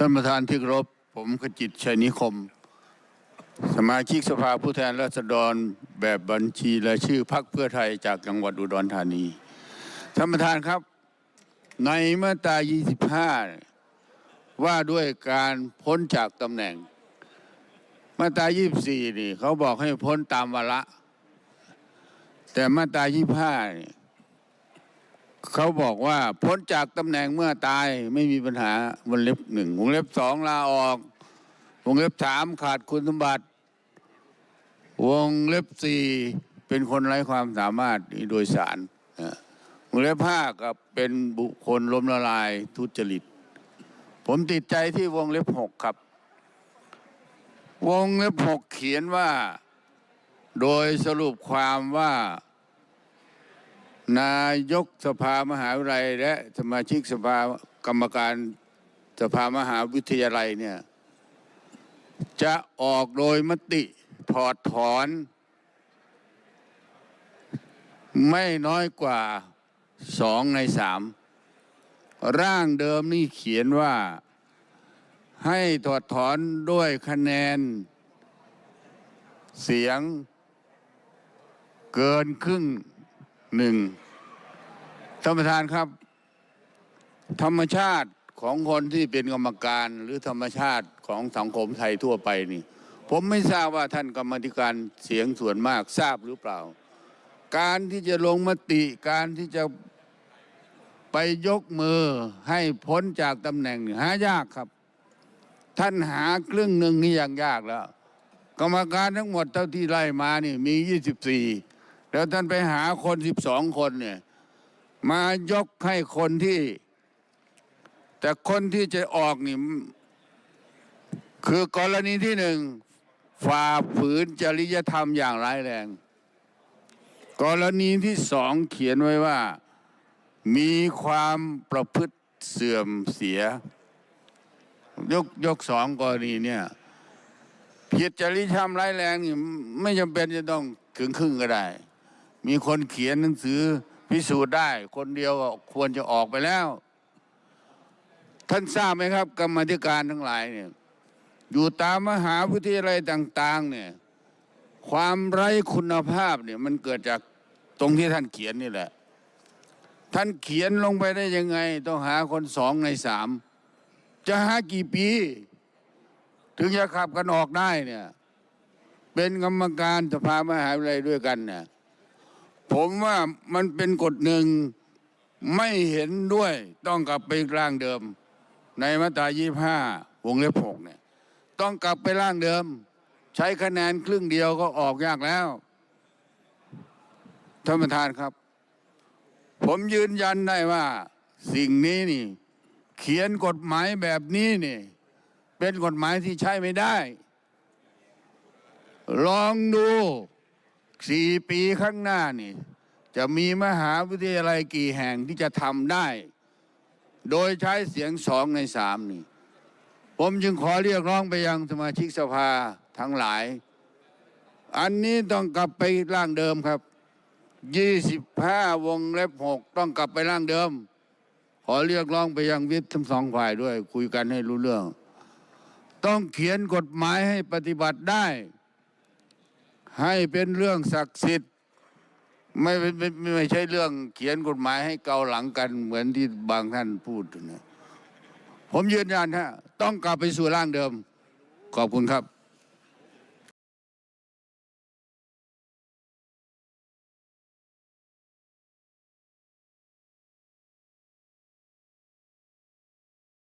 ท่านประธานที่เคารพผมขจิตชัยนิคม สมาชิกสภาผู้แทนราษฎรแบบบัญชีรายชื่อพรรคเพื่อไทยจากจังหวัดอุดรธานี ท่านประธานครับ ในมาตรา 25 ว่าด้วยการพ้นจากตำแหน่ง มาตรา 24 นี่เขาบอกให้พ้นตามวาระ แต่มาตรา 25นี่ เขาบอกว่าพ้นจากตำแหน่งเมื่อตายไม่มีปัญหาวงเล็บหนึ่งวงเล็บสองลาออกวงเล็บสามขาดคุณสมบัติ วงเล็บสี่เป็นคนไร้ความสามารถโดยสารนะวงเล็บห้ากับเป็นบุคคลล้มละลายทุจริต ผมติดใจที่วงเล็บหกครับ วงเล็บหกเขียนว่า โดยสรุปความว่า นายกสภามหาวิทยาลัย และสมาชิกสภากรรมการสภามหาวิทยาลัยเนี่ยจะออกโดยมติถอดถอน ไม่น้อยกว่าสองในสามร่างเดิมนี่เขียนว่าให้ถอดถอนด้วยคะแนน เสียงเกินครึ่งหนึ่ง ท่านประธานครับ ธรรมชาติของคนที่เป็นกรรมการหรือธรรมชาติของสังคมไทยทั่วไปนี่ ผมไม่ทราบว่าท่านกรรมธิการเสียงส่วนมากทราบหรือเปล่า การที่จะลงมติการที่จะไปยกมือให้พ้นจากตำแหน่งหายากครับ ท่านหาครึ่งหนึ่งนี่ยังยากแล้ว กรรมการทั้งหมดเท่าที่ไล่มานี่มี 24 แล้วท่านไปหาคน 12 คนเนี่ย มายกให้คนที่ แต่คนที่จะออกนี่ คือกรณีที่หนึ่งฝ่าฝืนจริยธรรมอย่างร้ายแรง กรณีที่สองเขียนไว้ว่า มีความประพฤติเสื่อมเสีย ยกยกสองกรณีเนี่ยผิดจริยธรรมร้ายแรงนี่ไม่จำเป็นจะต้องถึงครึ่งก็ได้ มีคนเขียนหนังสือ พิสูจน์ได้คนเดียวก็ควรจะออกไปแล้ว ท่านทราบไหมครับ กรรมธิการทั้งหลายเนี่ยอยู่ตามมหาวิทยาลัยต่าง ๆ เนี่ย ความไร้คุณภาพเนี่ยมันเกิดจากตรงที่ท่านเขียนนี่แหละ ท่านเขียนลงไปได้ยังไง ต้องหาคนสองในสามจะหากี่ปี ถึงจะขับกันออกได้เนี่ย เป็นกรรมการสภามหาวิทยาลัยด้วยกันเนี่ย ผมว่ามันเป็นกฎหนึ่งไม่เห็นด้วยต้องกลับไปร่างเดิม ในมาตรายี่ห้าวงเล็บหกเนี่ยต้องกลับไปร่างเดิม ใช้คะแนนครึ่งเดียวก็ออกยากแล้วท่านประธานครับ ผมยืนยันได้ว่าสิ่งนี้นี่ เขียนกฎหมายแบบนี้นี่ เป็นกฎหมายที่ใช้ไม่ได้ ลองดู สี่ปีข้างหน้านี่ จะมีมหาวิทยาลัยกี่แห่งที่จะทำได้ โดยใช้เสียงสองในสามนี่ ผมจึงขอเรียกร้องไปยังสมาชิกสภาทั้งหลาย อันนี้ต้องกลับไปร่างเดิมครับยี่สิบห้าวงเล็บหกต้องกลับไปร่างเดิม ขอเรียกร้องไปยังวิปทั้งสองฝ่ายด้วย คุยกันให้รู้เรื่อง ต้องเขียนกฎหมายให้ปฏิบัติได้ ให้เป็นเรื่องศักดิ์สิทธิ์ไม่ไม่ไม่ไม่ไม่ใช่เรื่องเขียนกฎหมายให้เกาหลังกันเหมือนที่บางท่านพูดนะผมยืนยันฮะต้องกลับไปสู่ร่างเดิม ขอบคุณครับ